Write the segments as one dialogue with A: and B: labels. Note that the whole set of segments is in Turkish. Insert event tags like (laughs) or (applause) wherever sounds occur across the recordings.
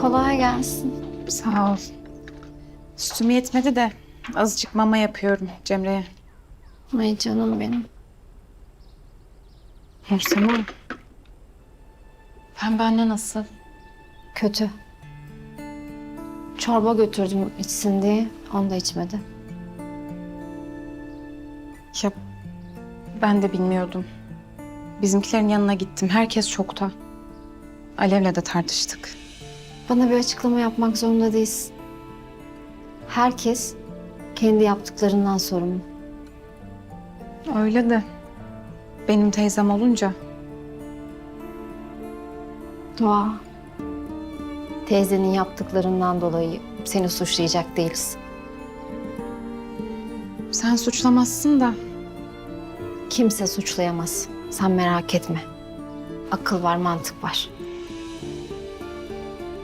A: Kolay gelsin.
B: Sağ ol. Sütüm yetmedi de azıcık mama yapıyorum Cemre'ye.
A: Ay canım benim.
B: Nursema. Pembe anne nasıl?
A: Kötü. Çorba götürdüm içsin diye. Onu da içmedi.
B: Ya ben de bilmiyordum. Bizimkilerin yanına gittim. Herkes şokta. Alev'le de tartıştık.
A: Bana bir açıklama yapmak zorunda değilsin. Herkes kendi yaptıklarından sorumlu.
B: Öyle de benim teyzem olunca
A: Doğa. Teyzenin yaptıklarından dolayı seni suçlayacak değiliz.
B: sen suçlamazsın da
A: Kimse suçlayamaz. Sen merak etme. Akıl var, mantık var.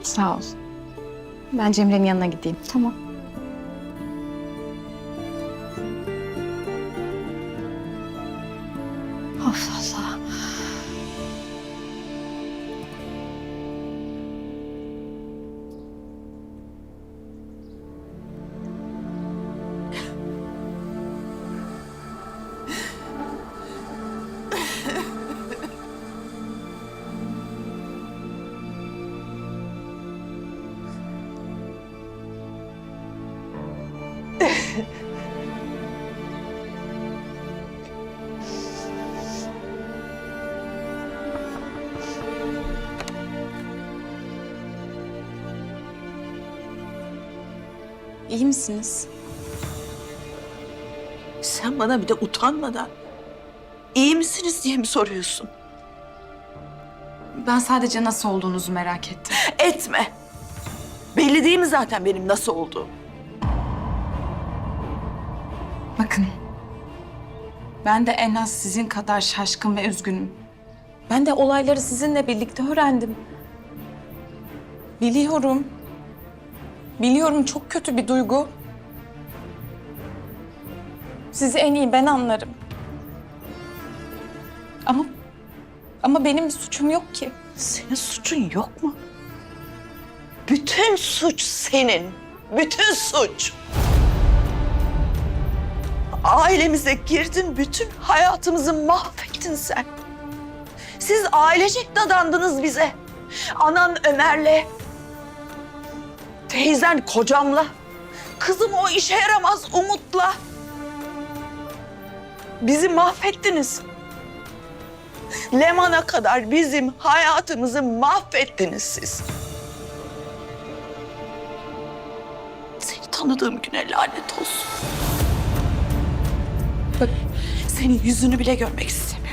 B: Sağ ol. Ben Cemre'nin yanına gideyim.
A: Tamam. Of
B: İyi misiniz?
C: Sen bana bir de utanmadan iyi misiniz diye mi soruyorsun?
B: Ben sadece nasıl olduğunuzu merak ettim.
C: Etme. Belli değil mi zaten benim nasıl olduğum?
B: Bakın. Ben de en az sizin kadar şaşkın ve üzgünüm. Ben de olayları sizinle birlikte öğrendim. Biliyorum. Biliyorum çok kötü bir duygu. Sizi en iyi ben anlarım. Ama ama benim bir suçum yok ki.
C: Senin suçun yok mu? Bütün suç senin. Bütün suç. Ailemize girdin, bütün hayatımızı mahvettin sen. Siz ailecek dadandınız bize. Anan Ömer'le, teyzen kocamla, kızım o işe yaramaz Umut'la. Bizi mahvettiniz. Leman'a kadar bizim hayatımızı mahvettiniz siz. Seni tanıdığım güne lanet olsun.
B: Bak
C: Senin yüzünü bile görmek istemiyorum.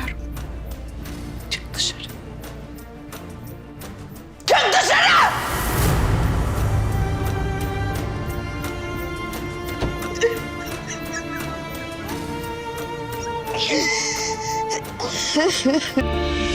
C: Música (laughs)